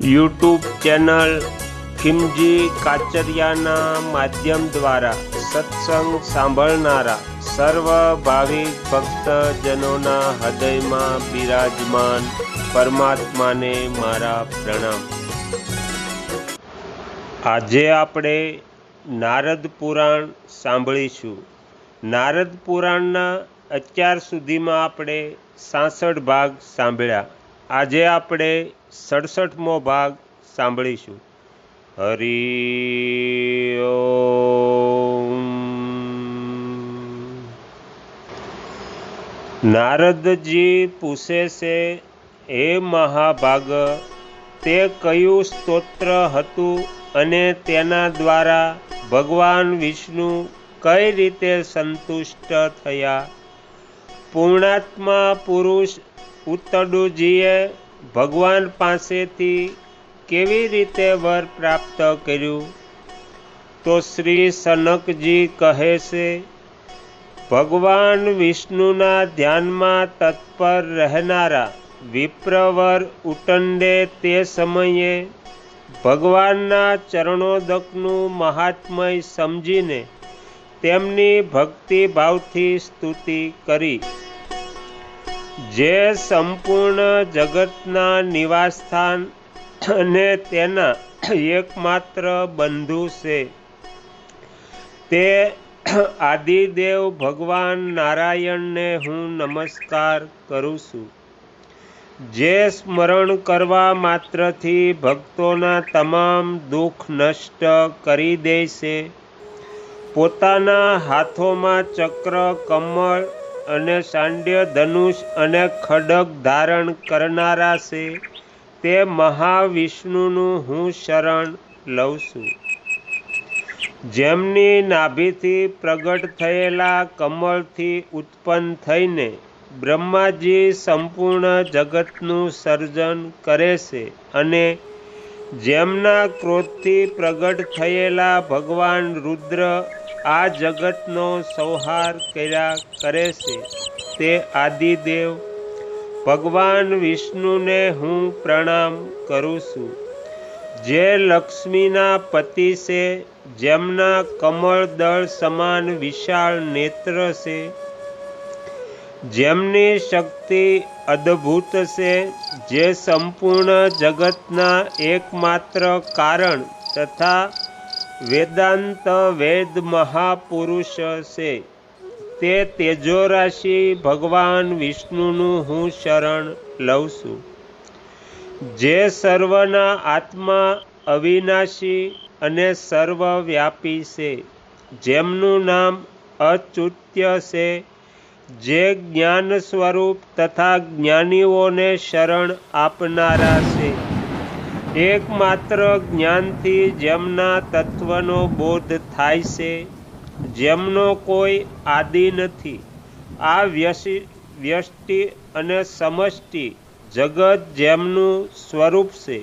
YouTube channel Khimji કાચરિયાના માધ્યમ દ્વારા સત્સંગ સાંભળનારા સર્વ ભાવિક ભક્તજનોના હૃદયમાં બિરાજમાન પરમાત્માને મારા પ્રણામ. આજે આપણે નારદ પુરાણ સાંભળીશું. નારદ પુરાણના અત્યાર સુધીમાં આપણે સાસઠ ભાગ સાંભળ્યા. આજે આપણે સડસઠમો ભાગ સાંભળીશું હરિ. નારદજી પૂછે છે, હે મહાભાગ, તે કયું સ્તોત્ર હતું અને તેના દ્વારા ભગવાન વિષ્ણુ કઈ રીતે સંતુષ્ટ થયા પૂર્ણાત્મા પુરુષ ઉત્તડુજીએ ભગવાન પાસેથી કેવી રીતે વર પ્રાપ્ત કર્યું? તો શ્રી સનકજી કહે છે, ભગવાન વિષ્ણુના ધ્યાનમાં તત્પર રહેનારા વિપ્રવર ઉટંડે તે સમયે ભગવાનના ચરણોદકનું મહાત્મય સમજીને તેમની ભક્તિભાવથી સ્તુતિ કરી. જે સંપૂર્ણ જગતના નિવાસસ્થાન અને તેના એકમાત્ર બંધુ છે. તે આદિદેવ ભગવાન નારાયણને હું નમસ્કાર કરું છું. જે સ્મરણ કરવા માત્રથી ભક્તોના તમામ દુઃખ નષ્ટ કરી દે છે. પોતાના હાથોમાં ચક્ર, કમળ અને સાંડ્ય ધનુષ અને ખડગ ધારણ કરનારા છે. તે મહાવિષ્ણુનું હું શરણ લઉં છું. જેમની નાભીથી પ્રગટ થયેલા કમળથી ઉત્પન્ન થઈને બ્રહ્માજી સંપૂર્ણ જગતનું સર્જન કરે છે અને જેમના ક્રોધથી પ્રગટ થયેલા ભગવાન રુદ્ર આ જગતનો સંહાર કર્યા કરે છે. તે આદિદેવ ભગવાન વિષ્ણુને હું પ્રણામ કરું છું. જે લક્ષ્મીના પતિ છે, જેમના કમળ દળ સમાન વિશાળ નેત્ર છે, જેમની શક્તિ અદ્ભુત છે, જે સંપૂર્ણ જગતના એકમાત્ર કારણ તથા વેદાંત વેદ મહાપુરુષ છે. તે તેજોરાશિ ભગવાન વિષ્ણુનું હું શરણ લઉં છું. જે સર્વના આત્મા અવિનાશી અને સર્વવ્યાપી છે, જેમનું નામ અચ્યુત્ય છે. જે જ્ઞાન સ્વરૂપ તથા જ્ઞાનીઓને શરણ આપનારા છે. એકમાત્ર જ્ઞાનથી જેમના તત્વનો બોધ થાય છે, જેમનો કોઈ આદિ નથી. આ વ્યષ્ટિ અને સમષ્ટિ જગત જેમનું સ્વરૂપ છે.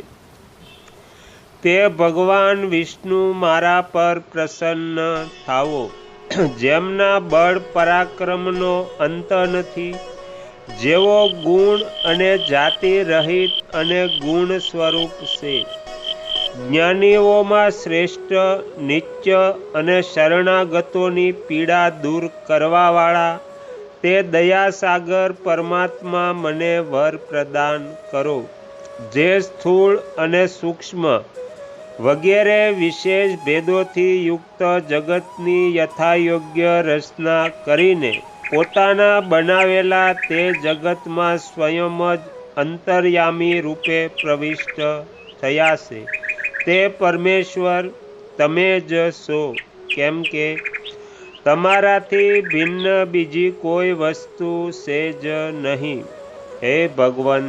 તે ભગવાન વિષ્ણુ મારા પર પ્રસન્ન થાવો જેમના બળ પરાક્રમનો અંત નથી જેવો ગુણ અને જાતિ રહિત અને ગુણ સ્વરૂપ છે. જ્ઞાનીઓમાં શ્રેષ્ઠ નિત્ય અને શરણાગતોની પીડા દૂર કરવાવાળા તે દયાસાગર પરમાત્મા મને વર પ્રદાન કરો. જે સ્થૂળ અને સૂક્ષ્મ વગેરે વિશેષ ભેદોથી યુક્ત જગતની યથાયોગ્ય રચના કરીને પોતાના બનાવેલા તે જગતમાં સ્વયં જ અંતર્યામી રૂપે પ્રવિષ્ટ થયા છે. તે પરમેશ્વર, તમે જ છો. કેમ કે તમારાથી ભિન્ન બીજી કોઈ વસ્તુ છે જ નહીં. હે ભગવાન,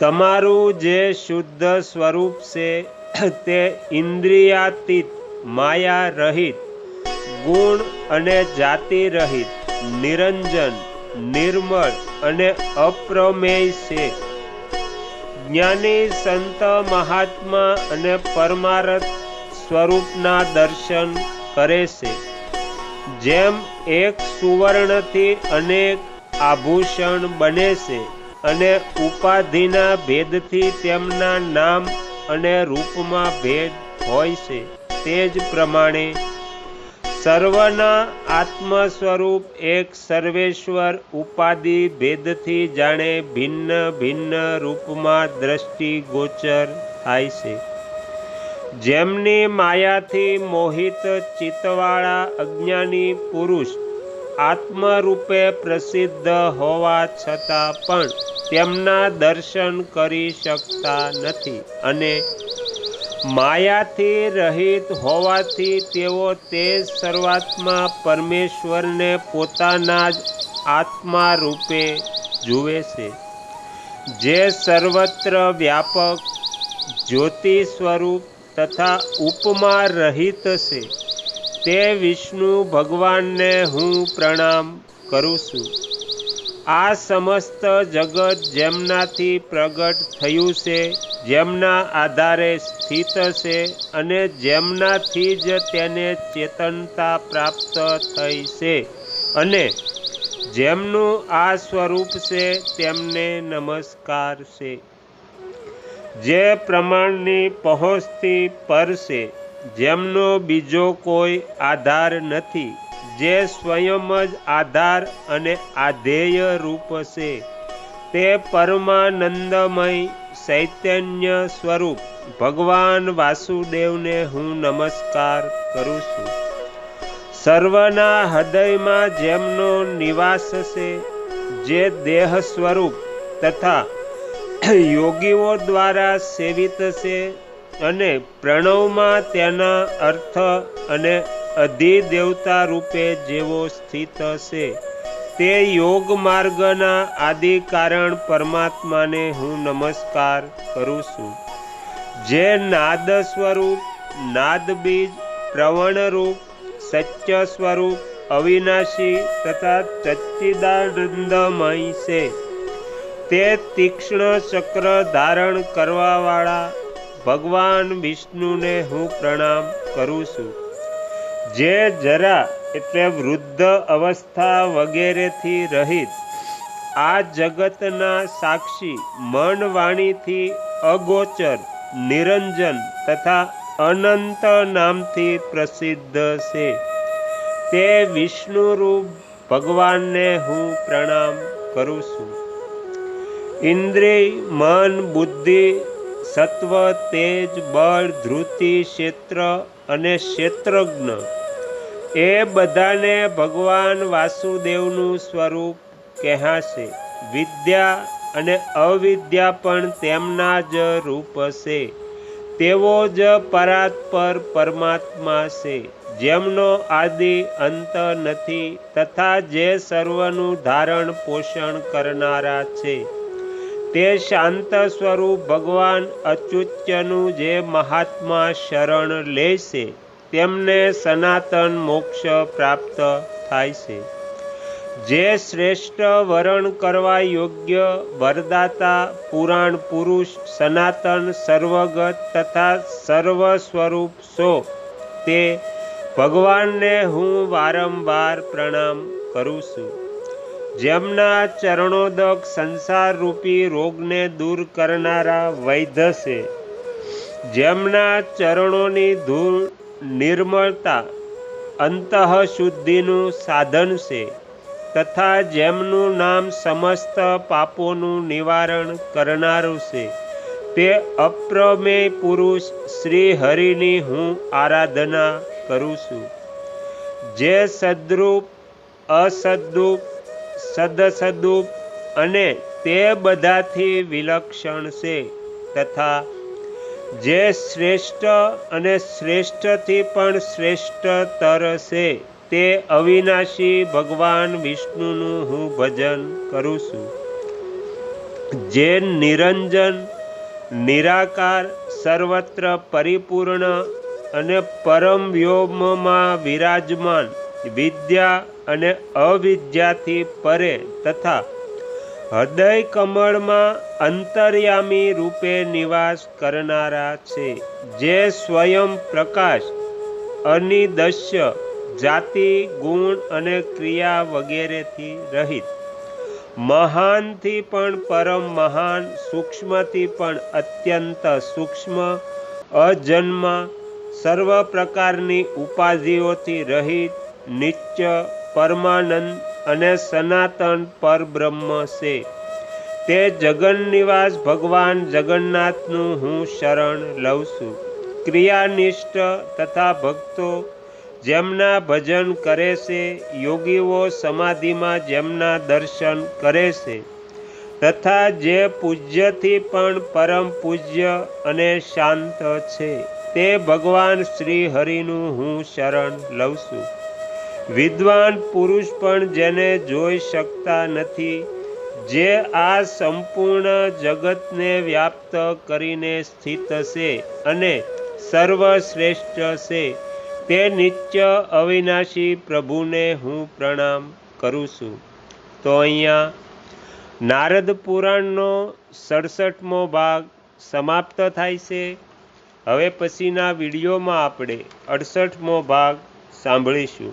તમારું જે શુદ્ધ સ્વરૂપ છે, તે ઇન્દ્રિયાતીત માયા રહિત ગુણ અને જાતિ રહિત, નિરંજન, નિર્મળ અને અપ્રમેય છે. જ્ઞાની સંત મહાત્મા અને પરમારથ સ્વરૂપના દર્શન કરે છે. જેમ એક સુવર્ણથી અનેક આભૂષણ બને છે અને ઉપાધિના ભેદથી તેમના નામ અને રૂપમાં ભેદ હોય છે. તે જ પ્રમાણે સર્વના આત્મ સ્વરૂપ એક સર્વેશ્વર ઉપાધિ ભેદથી જાણે ભિન્ન ભિન્ન રૂપમાં દ્રષ્ટિ ગોચર થાય છે. જેમની માયાથી મોહિત ચિત્તવાળા અજ્ઞાની પુરુષ આત્મરૂપે પ્રસિદ્ધ હોવા છતાં પણ તેમના દર્શન કરી શકતા નથી અને માયાથી રહિત હોવાથી તેઓ તે શરૂઆતમાં પરમેશ્વરને પોતાના જ આત્મા રૂપે જુએ છે. જે સર્વત્ર વ્યાપક જ્યોતિ સ્વરૂપ તથા ઉપમા રહિત છે, તે વિષ્ણુ ભગવાનને હું પ્રણામ કરું છું. આ સમસ્ત જગત જેમનાથી પ્રગટ થયું છે જેમના આધારે સ્થિત છે અને જેમનાથી જ તેને ચેતનતા પ્રાપ્ત થઈ છે. અને જેમનું આ સ્વરૂપ છે, તેમને નમસ્કાર છે. જે પ્રમાણની પહોંચથી પર છે, જેમનો બીજો કોઈ આધાર નથી, જે સ્વયં જ આધાર અને આધેય રૂપ છે. તે પરમાનંદમય ચૈતન્ય સ્વરૂપ ભગવાન વાસુદેવને હું નમસ્કાર કરું છું. સર્વના હૃદયમાં જેમનો નિવાસ છે, જે દેહ સ્વરૂપ તથા યોગીઓ દ્વારા સેવિત છે અને પ્રણવમાં તેના અર્થ અને અધિદેવતા રૂપે જેવો સ્થિત છે. તે યોગ માર્ગના આદિ કારણ પરમાત્માને હું નમસ્કાર કરું છું. જે નાદ સ્વરૂપ, નાદ બીજ પ્રવણરૂપ સત્ય સ્વરૂપ, અવિનાશી તથા સચ્ચિદાનંદમય છે. તે તીક્ષ્ણ ચક્ર ધારણ કરવાવાળા ભગવાન વિષ્ણુને હું પ્રણામ કરું છું. જે જરા એટલે વૃદ્ધ અવસ્થા વગેરેથી રહિત. આ જગતના સાક્ષી મન વાણીથી અગોચર, નિરંજન તથા અનંત નામથી પ્રસિદ્ધ છે. તે વિષ્ણુરૂપ ભગવાનને હું પ્રણામ કરું છું. ઇન્દ્રિય, મન, બુદ્ધિ, સત્વ, તેજ, બળ, ધૃતિ, ક્ષેત્ર અને ક્ષેત્રજ્ઞ. એ બધાને ભગવાન વાસુદેવનું સ્વરૂપ કહેશે. વિદ્યા અને અવિદ્યા પણ તેમના જ રૂપ છે. તેઓ જ પરાત્પર પરમાત્મા છે. જેમનો આદિ અંત નથી તથા જે સર્વનું ધારણ પોષણ કરનારા છે. તે શાંત સ્વરૂપ ભગવાન અચ્યુત્યનું જે મહાત્મા શરણ લેશે તેમને સનાતન મોક્ષ પ્રાપ્ત થાય છે. જે શ્રેષ્ઠ વરણ કરવા યોગ્ય વરદાતા, પુરાણ પુરુષ, સનાતન સર્વગત તથા સર્વ સ્વરૂપ સો તે ભગવાનને હું વારંવાર પ્રણામ કરું છું. જેમના ચરણોદક સંસાર રૂપી રોગને દૂર કરનારા વૈદ્ય છે. જેમના ચરણોની ધૂળ નિર્મળતા અંતઃ શુદ્ધિનું સાધન છે તથા જેમનું નામ સમસ્ત પાપોનું નિવારણ કરનારું છે. તે અપ્રમેય પુરુષ શ્રી હરિની હું આરાધના કરું છું. જે સદરૂપ, અસદરૂપ સદસદુપ અને તે બધાથી વિલક્ષણ છે તથા જે શ્રેષ્ઠ અને શ્રેષ્ઠથી પણ શ્રેષ્ઠતર છે, તે અવિનાશી ભગવાન વિષ્ણુનું હું ભજન કરું છું. જે નિરંજન, નિરાકાર, સર્વત્ર પરિપૂર્ણ અને પરમ વ્યોમમાં વિરાજમાન વિદ્યા અને અવિદ્યાથી પરે તથા હૃદય કમળમાં અંતર્યામી રૂપે નિવાસ કરનારા છે, જે સ્વયં પ્રકાશ, અનિદશ્ય, જાતિ, ગુણ અને ક્રિયા વગેરેથી રહિત. મહાનથી પણ પરમ મહાન, સૂક્ષ્મથી પણ અત્યંત સૂક્ષ્મ, અજન્મ, સર્વ પ્રકારની ઉપાધિઓથી રહિત નિત્ય પરમાનંદ અને સનાતન પરબ્રહ્મ છે. તે જગન્નિવાસ ભગવાન જગન્નાથનું હું શરણ લઉં છું. ક્રિયાનિષ્ઠ તથા ભક્તો જેમના ભજન કરે છે, યોગીઓ સમાધિમાં જેમના દર્શન કરે છે, તથા જે પૂજ્યથી પણ પરમ પૂજ્ય અને શાંત છે, તે ભગવાન શ્રી હરિનું હું શરણ લઉં છું. વિદ્વાન પુરુષ પણ જેને જોઈ શકતા નથી, જે આ સંપૂર્ણ જગતને વ્યાપ્ત કરીને સ્થિત છે અને સર્વશ્રેષ્ઠ છે, તે નિત્ય અવિનાશી પ્રભુને હું પ્રણામ કરું છું. તો અહીંયા નારદ પુરાણનો સડસઠમો ભાગ સમાપ્ત થાય છે. હવે પછીના વિડીયોમાં આપણે અડસઠમો ભાગ સાંભળીશું.